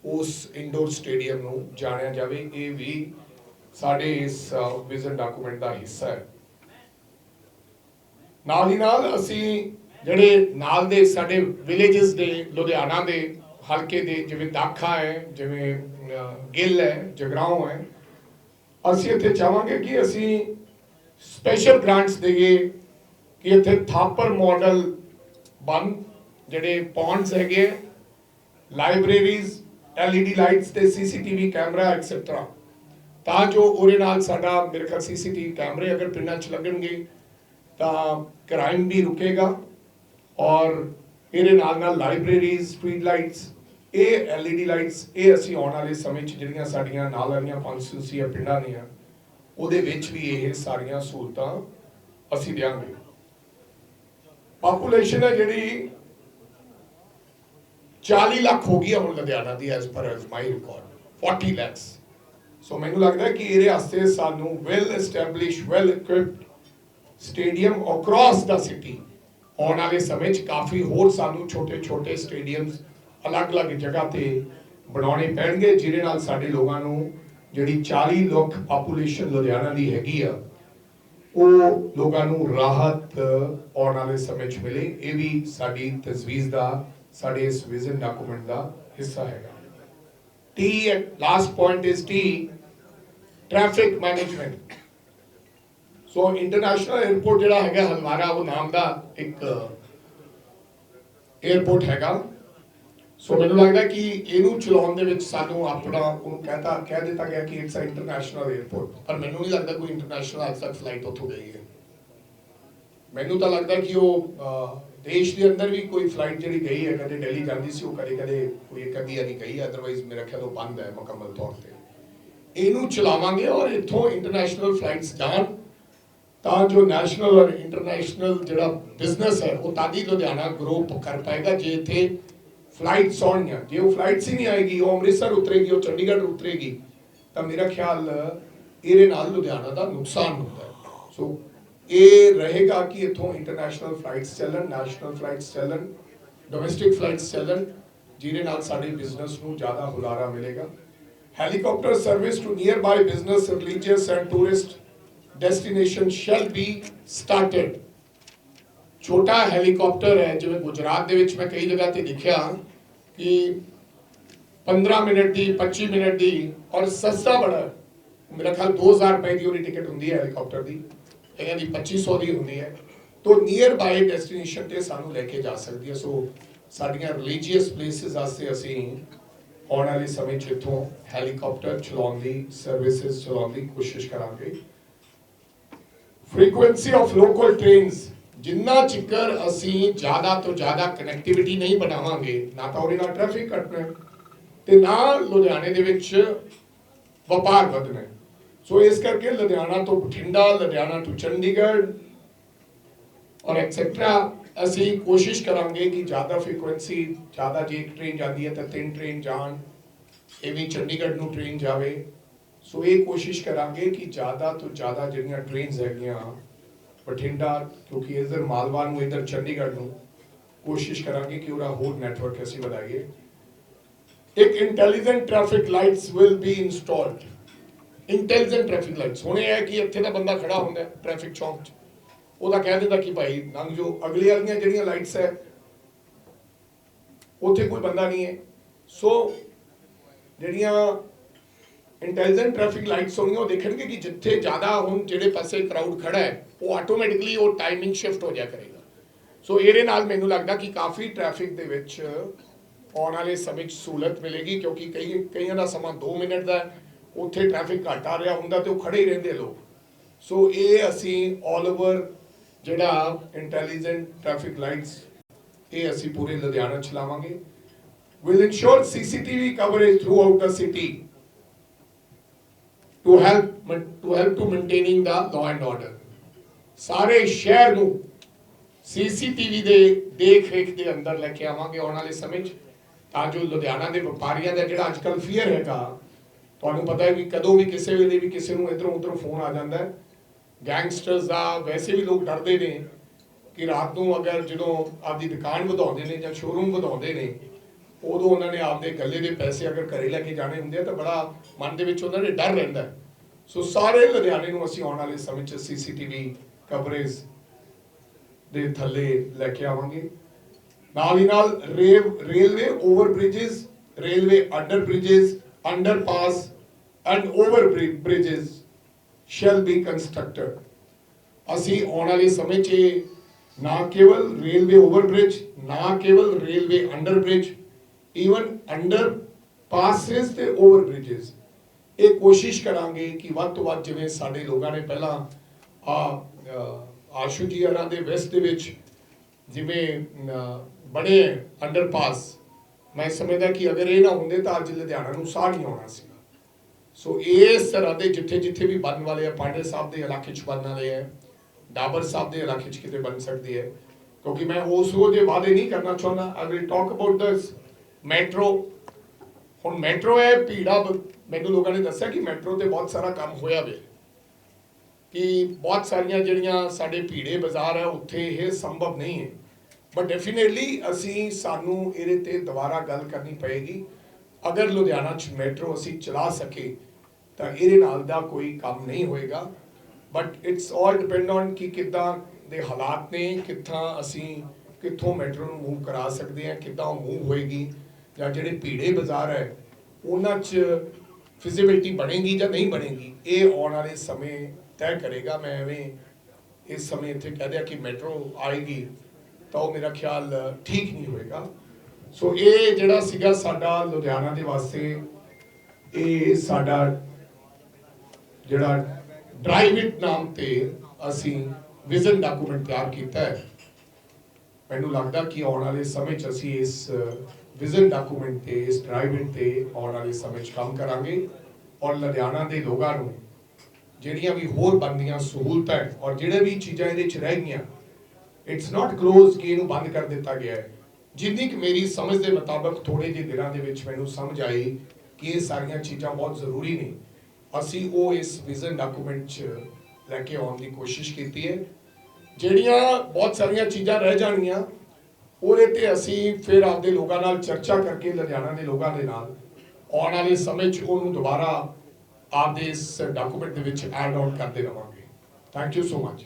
ਉਸ ਇੰਡੋਰ ਸਟੇਡੀਅਮ ਨੂੰ ਜਾਣਿਆ ਜਾਵੇ। ਇਹ ਵੀ ਸਾਡੇ ਇਸ ਵਿਜ਼ਨ ਡਾਕੂਮੈਂਟ ਦਾ ਹਿੱਸਾ ਹੈ। ਨਾਲ ਹੀ ਨਾਲ ਅਸੀਂ ਜਿਹੜੇ ਨਾਲ ਦੇ ਸਾਡੇ ਵਿਲੇजेस ਦੇ, ਲੁਧਿਆਣਾ ਦੇ ਹਲਕੇ ਦੇ ਜਿਵੇਂ ਦਾਖਾ ਹੈ, ਜਿਵੇਂ ਗਿੱਲ ਹੈ, ਜਗਰਾਉਂ ਹੈ, ਅਸੀਂ ਇੱਥੇ ਚਾਹਾਂਗੇ ਕਿ ਅਸੀਂ ਸਪੈਸ਼ਲ ਗ੍ਰਾਂਟਸ ਦੇਈਏ ਕਿ ਇੱਥੇ ਥਾਪਰ ਮਾਡਲ ਬਣ, ਜਿਹੜੇ ਪੌਂਡਸ ਹੈਗੇ ਲਾਇਬ੍ਰੇਰੀਜ਼ ਐਲਈਡੀ ਲਾਈਟਸ ਤੇ ਸੀਸੀਟੀਵੀ ਕੈਮਰਾ ਐਕਸੈਟਰਾ ਤਾਂ ਜੋ ਉਹਦੇ ਨਾਲ ਸਾਡਾ, ਮੇਰੇ ਖਿਆਲ ਸੀਸੀਟੀਵੀ ਕੈਮਰੇ ਅਗਰ ਪਿੰਡਾਂ 'ਚ ਲੱਗਣਗੇ, ਤਾਂ ਕ੍ਰਾਈਮ ਵੀ ਰੁਕੇਗਾ ਔਰ ਇਹਦੇ ਨਾਲ ਨਾਲ ਲਾਇਬ੍ਰੇਰੀਜ਼ ਸਟਰੀਟ ਲਾਈਟਸ ਇਹ ਐਲਈਡੀ ਲਾਈਟਸ ਇਹ ਅਸੀਂ ਆਉਣ ਵਾਲੇ ਸਮੇਂ 'ਚ ਜਿਹੜੀਆਂ ਸਾਡੀਆਂ ਨਾਲ ਵਾਲੀਆਂ ਕੌਂਸਟੀਟਿਊਂਸੀਆਂ ਪਿੰਡਾਂ ਦੀਆਂ ਉਹਦੇ ਵਿੱਚ ਵੀ ਇਹ ਸਾਰੀਆਂ ਸਹੂਲਤਾਂ ਅਸੀਂ ਦਿਆਂਗੇ। ਪਾਪੂਲੇਸ਼ਨ ਹੈ ਜਿਹੜੀ 40 ਲੱਖ ਹੋ ਗਈ ਹੈ ਹੁਣ ਲੁਧਿਆਣਾ ਦੀ as per as my record 40 lakh so ਮੈਨੂੰ ਲੱਗਦਾ ਕਿ ਇਹਦੇ ਵਾਸਤੇ ਸਾਨੂੰ well established well equipped stadium across the city ਆਉਣ ਵਾਲੇ ਸਮੇਂ 'ਚ ਕਾਫੀ ਹੋਰ ਸਾਨੂੰ ਛੋਟੇ ਛੋਟੇ ਸਟੇਡੀਅਮਸ ਅਲੱਗ-ਅਲੱਗ ਜਗ੍ਹਾ ਤੇ ਬਣਾਉਣੇ ਪੈਣਗੇ, ਜਿਹਦੇ ਨਾਲ ਸਾਡੇ ਲੋਕਾਂ ਨੂੰ ਜਿਹੜੀ 40 ਲੱਖ ਪਾਪੂਲੇਸ਼ਨ ਲੁਧਿਆਣਾ ਦੀ ਹੈਗੀ ਆ, ਉਹ ਲੋਕਾਂ ਨੂੰ ਰਾਹਤ ਆਉਣ ਵਾਲੇ ਸਮੇਂ 'ਚ ਮਿਲੇ। ਇਹ ਵੀ ਸਾਡੀ ਤਜਵੀਜ਼ ਦਾ, ਸਾਡੇ ਇਸ ਵਿਜ਼ਨ ਡਾਕੂਮੈਂਟ ਦਾ ਹਿੱਸਾ ਹੈਗਾ। The last point is the traffic management so international airport ਜਿਹੜਾ ਹੈਗਾ, ਹਲਵਾਰਾ, ਉਹ ਨਾਮ ਦਾ ਇੱਕ 에ਅਰਪੋਰਟ ਹੈਗਾ। ਸੋ ਮੈਨੂੰ ਲੱਗਦਾ ਕਿ ਇਹਨੂੰ ਚਲਾਉਣ ਦੇ ਵਿੱਚ ਸਾਨੂੰ ਆਪਣਾ ਉਹਨੂੰ ਕਹਤਾ ਕਹਿ ਦਿੱਤਾ ਗਿਆ ਕਿ ਇਟਸ ਅ ਇੰਟਰਨੈਸ਼ਨਲ 에ਅਰਪੋਰਟ ਪਰ ਮੈਨੂੰ ਨਹੀਂ ਲੱਗਦਾ ਕੋਈ ਇੰਟਰਨੈਸ਼ਨਲ ਅੱਜ ਤੱਕ ਫਲਾਈਟ ਉੱਥੋਂ ਗਈ ਹੈ। ਮੈਨੂੰ ਤਾਂ ਲੱਗਦਾ ਕਿ ਉਹ ਅਹ, ਦੇਸ਼ ਦੇ ਅੰਦਰ ਵੀ ਕੋਈ ਫਲਾਈਟ ਜਿਹੜੀ ਗਈ ਹੈ ਕਦੇ ਦਿੱਲੀ ਜਾਂਦੀ ਸੀ ਉਹ ਕਦੇ ਕਦੇ ਕੋਈ ਇੱਕ ਅੱਧੀ ਵਾਰੀ ਗਈ ਅਦਰਵਾਈਜ਼ ਮੇਰਾ ਖਿਆਲ ਉਹ ਬੰਦ ਹੈ ਮੁਕੰਮਲ ਤੌਰ ਤੇ। ਇਹਨੂੰ ਚਲਾਵਾਂਗੇ ਔਰ ਇੱਥੋਂ ਇੰਟਰਨੈਸ਼ਨਲ ਫਲਾਈਟਸ ਜਾਣ ਤਾਂ ਜੋ ਨੈਸ਼ਨਲ ਔਰ ਇੰਟਰਨੈਸ਼ਨਲ ਜਿਹੜਾ ਬਿਜ਼ਨਸ ਹੈ ਉਹ ਤਾਦੀ ਲੁਧਿਆਣਾ ਗਰੋ ਕਰ ਪਾਏਗਾ ਜੇ ਇੱਥੇ ਫਲਾਈਟਸ ਆਉਣਗੀਆਂ ਜੇ ਉਹ ਫਲਾਈਟਸ ਹੀ ਨਹੀਂ ਆਏਗੀ ਉਹ ਅੰਮ੍ਰਿਤਸਰ ਉਤਰੇਗੀ ਉਹ ਚੰਡੀਗੜ੍ਹ ਉਤਰੇਗੀ ਤਾਂ ਮੇਰਾ ਖਿਆਲ ਇਹਦੇ ਨਾਲ ਲੁਧਿਆਣਾ ਦਾ ਨੁਕਸਾਨ ਹੁੰਦਾ ਹੈ। ਸੋ ਇਹ ਰਹੇਗਾ ਕਿ ਇੱਥੋਂ ਇੰਟਰਨੈਸ਼ਨਲ ਫਲਾਈਟਸ ਚੱਲਣ ਨੈਸ਼ਨਲ ਫਲਾਈਟਸ ਚੱਲਣ ਡੋਮੈਸਟਿਕ ਫਲਾਈਟਸ ਚੱਲਣ ਜਿਹਦੇ ਨਾਲ ਸਾਡੇ ਬਿਜ਼ਨਸ ਨੂੰ ਜ਼ਿਆਦਾ ਹੁਲਾਰਾ ਮਿਲੇਗਾ। Helicopter service to nearby business, religious and tourist destination shall be started. ਛੋਟਾ ਹੈਲੀਕਾਪਟਰ ਹੈ ਜਿਵੇਂ ਗੁਜਰਾਤ ਦੇ ਵਿੱਚ ਮੈਂ ਕਈ ਜਗ੍ਹਾ ਤੇ ਦੇਖਿਆ ਕਿ 15 ਮਿੰਟ ਦੀ 25 ਮਿੰਟ ਦੀ ਔਰ ਸਸਤਾ ਬੜਾ ਮੇਰਾ ਖਿਆਲ 2000 ਰੁਪਏ ਦੀ ਉਹਦੀ ਟਿਕਟ ਹੁੰਦੀ ਹੈ ਹੈਲੀਕਾਪਟਰ ਦੀ ਇਹਨਾਂ ਦੀ 2500 ਦੀ ਹੁੰਦੀ ਹੈ ਤੋਂ ਨੀਅਰ ਬਾਈ ਡੈਸਟੀਨੇਸ਼ਨ ਤੇ ਸਾਨੂੰ ਲੈ ਕੇ ਜਾ ਸਕਦੀ ਹੈ ਸੋ ਸਾਡੀਆਂ ਰਿਲੀਜੀਅਸ ਪਲੇਸਿਸ ਵਾਸਤੇ ਅਸੀਂ ਆਉਣ ਵਾਲੇ ਸਮੇਂ 'ਚ ਇੱਥੋਂ ਹੈਲੀਕਾਪਟਰ ਚਲਾਉਣ ਦੀ ਸਰਵਿਸਿਜ਼ ਚਲਾਉਣ ਦੀ ਕੋਸ਼ਿਸ਼ ਕਰਾਂਗੇ ਫ੍ਰੀਕੁਐਂਸੀ ਆਫ ਲੋਕਲ ਟ੍ਰੇਨਸ ਜਿੰਨਾ ਚਿਕਰ ਅਸੀਂ ਜ਼ਿਆਦਾ ਤੋਂ ਜ਼ਿਆਦਾ ਕਨੈਕਟੀਵਿਟੀ ਨਹੀਂ ਬਣਾਵਾਂਗੇ ਨਾ ਤਾਂ ਉਹਦੇ ਨਾਲ ਟ੍ਰੈਫਿਕ ਘਟਣਾ ਹੈ, ਤੇ ਨਾ ਲੁਧਿਆਣੇ ਦੇ ਵਿੱਚ ਵਪਾਰ ਵਧਣਾ ਸੋ ਇਸ ਕਰਕੇ ਲੁਧਿਆਣਾ ਤੋਂ ਬਠਿੰਡਾ ਲੁਧਿਆਣਾ ਤੋਂ ਚੰਡੀਗੜ੍ਹ ਔਰ ਐਕਸੈਟਰਾ ਅਸੀਂ ਕੋਸ਼ਿਸ਼ ਕਰਾਂਗੇ ਕਿ ਜ਼ਿਆਦਾ ਫ੍ਰੀਕੁਐਂਸੀ ਜ਼ਿਆਦਾ ਜੇ ਇੱਕ ਟ੍ਰੇਨ ਜਾਂਦੀ ਹੈ ਤਾਂ ਤਿੰਨ ਟ੍ਰੇਨ ਜਾਣ ਇਹ ਵੀ ਚੰਡੀਗੜ੍ਹ ਨੂੰ ਟ੍ਰੇਨ ਜਾਵੇ। ਸੋ ਇਹ ਕੋਸ਼ਿਸ਼ ਕਰਾਂਗੇ ਕਿ ਜ਼ਿਆਦਾ ਤੋਂ ਜ਼ਿਆਦਾ ਜਿਹੜੀਆਂ ਟ੍ਰੇਨਸ ਹੈਗੀਆਂ ਬਠਿੰਡਾ, ਕਿਉਂਕਿ ਇਧਰ ਮਾਲਵਾ ਨੂੰ, ਇਧਰ ਚੰਡੀਗੜ੍ਹ ਨੂੰ ਕੋਸ਼ਿਸ਼ ਕਰਾਂਗੇ ਕਿ ਉਹਦਾ ਹੋਰ ਨੈਟਵਰਕ ਅਸੀਂ ਵਧਾਈਏ ਇੱਕ intelligent traffic lights will be installed intelligent traffic lights ਹੁਣ ਇਹ ਹੈ ਕਿ ਇੱਥੇ ਦਾ ਬੰਦਾ ਖੜਾ ਹੁੰਦਾ ਟ੍ਰੈਫਿਕ ਚੌਂਕ 'ਚ। ਉਹਦਾ ਕਹਿ ਦਿੰਦਾ ਕਿ ਭਾਈ ਲੰਘ ਜੋ ਅਗਲੀ ਵਾਲੀਆਂ ਜਿਹੜੀਆਂ ਲਾਈਟਸ ਹੈ, ਉੱਥੇ ਕੋਈ ਬੰਦਾ ਨਹੀਂ ਹੈ। ਸੋ ਜਿਹੜੀਆਂ ਇੰਟੈਲੀਜੈਂਟ ਟ੍ਰੈਫਿਕ ਲਾਈਟਸ ਹੋਣਗੀਆਂ, ਉਹ ਦੇਖਣਗੇ ਕਿ ਜਿੱਥੇ ਜ਼ਿਆਦਾ ਹੁਣ ਜਿਹੜੇ ਪਾਸੇ ਕਰਾਊਡ ਖੜਾ ਹੈ, ਉਹ ਆਟੋਮੈਟਿਕਲੀ ਉਹ ਟਾਈਮਿੰਗ ਸ਼ਿਫਟ ਹੋ ਜਾ ਕਰੇਗਾ। ਸੋ ਇਹਦੇ ਨਾਲ ਮੈਨੂੰ ਲੱਗਦਾ ਕਿ ਕਾਫੀ ਟ੍ਰੈਫਿਕ ਦੇ ਵਿੱਚ ਆਉਣ ਵਾਲੇ ਸਮੇਂ 'ਚ ਸਹੂਲਤ ਮਿਲੇਗੀ, ਕਿਉਂਕਿ ਕਈ, ਕਈਆਂ ਦਾ ਸਮਾਂ 2 ਮਿੰਟ ਦਾ ਉੱਥੇ ਟ੍ਰੈਫਿਕ ਘੱਟ ਆ ਰਿਹਾ ਹੁੰਦਾ ਤੇ ਉਹ ਖੜੇ ਹੀ ਰਹਿੰਦੇ ਲੋਕ। ਸੋ ਇਹ ਅਸੀਂ ਆਲ ਓਵਰ ਜਿਹੜਾ ਇੰਟੈਲੀਜੈਂਟ ਟ੍ਰੈਫਿਕ ਲਾਈਟਸ ਇਹ ਅਸੀਂ ਪੂਰੇ ਲੁਧਿਆਣਾ ਚ ਲਾਵਾਂਗੇ। Will ensure coverage throughout the city to help to help to maintaining the law and order. ਸਾਰੇ ਸ਼ਹਿਰ ਨੂੰ ਸੀਸੀਟੀਵੀ ਦੇ ਦੇਖ ਰੇਖ ਦੇ ਅੰਦਰ ਲੈ ਕੇ ਆਵਾਂਗੇ ਆਉਣ ਵਾਲੇ ਸਮੇਂ 'ਚ, ਤਾਂ ਜੋ ਲੁਧਿਆਣਾ ਦੇ ਵਪਾਰੀਆਂ ਦਾ ਜਿਹੜਾ ਅੱਜਕੱਲ ਫੀਅਰ ਹੈਗਾ, ਤੁਹਾਨੂੰ ਪਤਾ ਹੈ ਵੀ ਕਦੋਂ ਵੀ ਕਿਸੇ ਵੇਲੇ ਵੀ ਕਿਸੇ ਨੂੰ ਇਧਰੋਂ ਉਧਰੋਂ ਫੋਨ ਆ ਜਾਂਦਾ ਹੈ। ਗੈਂਗਸਟਰਸ ਦਾ ਵੈਸੇ ਵੀ ਲੋਕ ਡਰਦੇ ਨੇ ਕਿ ਰਾਤ ਨੂੰ ਅਗਰ ਜਦੋਂ ਆਪਦੀ ਦੁਕਾਨ ਵਧਾਉਂਦੇ ਨੇ ਜਾਂ ਸ਼ੋਰੂਮ ਵਧਾਉਂਦੇ ਨੇ ਉਦੋਂ ਉਹਨਾਂ ਨੇ ਆਪਦੇ ਗੱਲੇ ਦੇ ਪੈਸੇ ਅਗਰ ਘਰੇ ਲੈ ਕੇ ਜਾਣੇ ਹੁੰਦੇ ਆ ਤਾਂ ਬੜਾ ਮਨ ਦੇ ਵਿੱਚ ਉਹਨਾਂ ਦੇ ਡਰ ਰਹਿੰਦਾ ਸੋ ਸਾਰੇ ਲੁਧਿਆਣੇ ਨੂੰ ਅਸੀਂ ਆਉਣ ਵਾਲੇ ਸਮੇਂ 'ਚ ਸੀਸੀਟੀਵੀ ਕਵਰੇਜ ਦੇ ਥੱਲੇ ਲੈ ਕੇ ਆਵਾਂਗੇ। ਨਾਲ ਹੀ ਨਾਲ railway over bridges railway under bridges underpass and over bridges shall be constructed. ਅਸੀਂ ਆਉਣ ਵਾਲੇ ਸਮੇਂ 'ਚ ਨਾ ਕੇਵਲ ਰੇਲਵੇ ਓਵਰ ਬ੍ਰਿਜ ਨਾ ਕੇਵਲ railway under bridge even under passes ਤੇ ਓਵਰ ਬ੍ਰਿਜਸ ਇਹ ਕੋਸ਼ਿਸ਼ ਕਰਾਂਗੇ ਕਿ ਵੱਧ ਤੋਂ ਵੱਧ ਜਿਵੇਂ ਸਾਡੇ ਲੋਕਾਂ ਨੇ ਪਹਿਲਾਂ ਆ ਆਸ਼ੂ ਜੀ ਹਰਾਂ ਦੇ ਵੈਸਟ ਦੇ ਵਿੱਚ ਜਿਵੇਂ ਬੜੇ ਅੰਡਰਪਾਸ ਮੈਂ ਸਮਝਦਾ ਕਿ ਅਗਰ ਇਹ ਨਾ ਹੁੰਦੇ ਤਾਂ ਅੱਜ ਲੁਧਿਆਣਾ ਨੂੰ ਸਾਹ ਨਹੀਂ ਆਉਣਾ ਸੀਗਾ। ਸੋ ਇਸ ਤਰ੍ਹਾਂ ਦੇ ਜਿੱਥੇ ਜਿੱਥੇ ਵੀ ਬਣਨ ਵਾਲੇ ਆ ਪਾਂਡੇ ਸਾਹਿਬ ਦੇ ਇਲਾਕੇ 'ਚ ਬਣਨ ਵਾਲੇ ਆ, ਡਾਬਰ ਸਾਹਿਬ ਦੇ ਇਲਾਕੇ 'ਚ ਕਿਤੇ ਬਣ ਸਕਦੀ ਹੈ ਕਿਉਂਕਿ ਮੈਂ ਉਸ ਰੋਜ਼ ਦੇ ਵਾਅਦੇ ਨਹੀਂ ਕਰਨਾ ਚਾਹੁੰਦਾ I will talk about this metro, ਹੁਣ ਮੈਟਰੋ ਹੈ ਭੀੜਾ ਬ- ਮੈਨੂੰ ਲੋਕਾਂ ਨੇ ਦੱਸਿਆ ਕਿ ਮੈਟਰੋ ਤੇ ਬਹੁਤ ਸਾਰਾ ਕੰਮ ਹੋਇਆ ਵੇ। ਕਿ ਬਹੁਤ ਸਾਰੀਆਂ ਜਿਹੜੀਆਂ ਸਾਡੇ ਭੀੜੇ ਬਾਜ਼ਾਰ ਹੈ, ਉੱਥੇ ਇਹ ਸੰਭਵ ਨਹੀਂ ਹੈ। ਬਟ ਡੈਫੀਨੇਟਲੀ ਅਸੀਂ, ਸਾਨੂੰ ਇਹਦੇ ਤੇ ਦੁਬਾਰਾ ਗੱਲ ਕਰਨੀ ਪਏਗੀ। ਅਗਰ ਲੁਧਿਆਣਾ ਚ ਮੈਟਰੋ ਅਸੀਂ ਚਲਾ ਸਕੇ, ਤਾਂ ਇਹਦੇ ਨਾਲ ਦਾ ਕੋਈ ਕੰਮ ਨਹੀਂ ਹੋਏਗਾ। But it's all depend on ਕਿ ਕਿੱਦਾਂ ਦੇ ਹਾਲਾਤ ਨੇ, ਕਿੱਥਾਂ ਅਸੀਂ, ਕਿੱਥੋਂ ਮੈਟਰੋ ਨੂੰ ਮੂਵ ਕਰਾ ਸਕਦੇ ਹਾਂ, ਕਿੱਦਾਂ ਉਹ ਮੂਵ ਹੋਏਗੀ। ਜਾਂ ਜਿਹੜੇ ਭੀੜੇ ਬਾਜ਼ਾਰ ਹੈ, ਉਹਨਾਂ 'ਚ ਫਿਜ਼ੀਬਿਲਟੀ ਬਣੇਗੀ ਜਾਂ ਨਹੀਂ ਬਣੇਗੀ, ਇਹ ਆਉਣ ਵਾਲੇ ਸਮੇਂ ਤੈਅ ਕਰੇਗਾ। ਮੈਂ ਐਵੇਂ ਇਸ ਸਮੇਂ ਇੱਥੇ ਕਹਿ ਦਿਆ ਕਿ ਮੈਟਰੋ ਆਏਗੀ, ਤਾਂ ਉਹ ਮੇਰਾ ਖਿਆਲ ਠੀਕ ਨਹੀਂ ਹੋਏਗਾ। ਸੋ ਇਹ ਜਿਹੜਾ ਸੀਗਾ ਸਾਡਾ ਲੁਧਿਆਣਾ ਦੇ ਵਾਸਤੇ, ਇਹ ਸਾਡਾ ਜਿਹੜਾ ਡਰਾਈਵ ਇਟ ਨਾਮ ਤੇ ਅਸੀਂ ਵਿਜ਼ਨ ਡਾਕੂਮੈਂਟ ਤਿਆਰ ਕੀਤਾ ਹੈ। ਮੈਨੂੰ ਲੱਗਦਾ ਕਿ ਆਉਣ ਵਾਲੇ ਸਮੇਂ 'ਚ ਅਸੀਂ ਇਸ ਵਿਜ਼ਨ ਡਾਕੂਮੈਂਟ ਤੇ, ਇਸ ਡਰਾਈਵਿੰਗ ਤੇ ਆਉਣ ਵਾਲੇ ਸਮੇਂ 'ਚ ਕੰਮ ਕਰਾਂਗੇ। ਔਰ ਲੁਧਿਆਣਾ ਦੇ ਲੋਕਾਂ ਨੂੰ ਜਿਹੜੀਆਂ ਵੀ ਹੋਰ ਬਣਦੀਆਂ ਸਹੂਲਤਾਂ ਔਰ ਜਿਹੜੇ ਵੀ ਚੀਜ਼ਾਂ ਇਹਦੇ 'ਚ ਰਹਿ ਗਈਆਂ ਇਟਸ ਨਾਟ ਕਲੋਜ਼ ਕਿ ਇਹਨੂੰ ਬੰਦ ਕਰ ਦਿੱਤਾ ਗਿਆ ਹੈ। ਜਿੰਨੀ ਕਿ ਮੇਰੀ ਸਮਝ ਦੇ ਮੁਤਾਬਕ ਥੋੜੇ ਜਿਹੇ ਦਿਨਾਂ ਦੇ ਵਿੱਚ ਮੈਨੂੰ ਸਮਝ ਆਈ ਕਿ ਇਹ ਸਾਰੀਆਂ ਚੀਜ਼ਾਂ ਬਹੁਤ ਜ਼ਰੂਰੀ ਨੇ। ਅਸੀਂ ਉਹ ਇਸ ਵਿਜ਼ਨ ਡਾਕੂਮੈਂਟ 'ਚ ਲੈ ਕੇ ਆਉਣ ਦੀ ਕੋਸ਼ਿਸ਼ ਕੀਤੀ ਹੈ। ਜਿਹੜੀਆਂ ਬਹੁਤ ਸਾਰੀਆਂ ਚੀਜ਼ਾਂ ਰਹਿ ਜਾਣਗੀਆਂ, ਉਹਦੇ ਤੇ ਅਸੀਂ ਫਿਰ ਆਪਦੇ ਲੋਕਾਂ ਨਾਲ ਚਰਚਾ ਕਰਕੇ ਲੁਧਿਆਣਾ ਦੇ ਲੋਕਾਂ ਦੇ ਨਾਲ ਆਉਣ ਵਾਲੇ ਸਮੇਂ 'ਚ ਉਹਨੂੰ ਦੁਬਾਰਾ ਆਪਦੇ ਇਸ ਡਾਕੂਮੈਂਟ ਦੇ ਵਿੱਚ ਐਡ ਆਨ ਕਰਦੇ ਰਵਾਂਗੇ। Thank you so much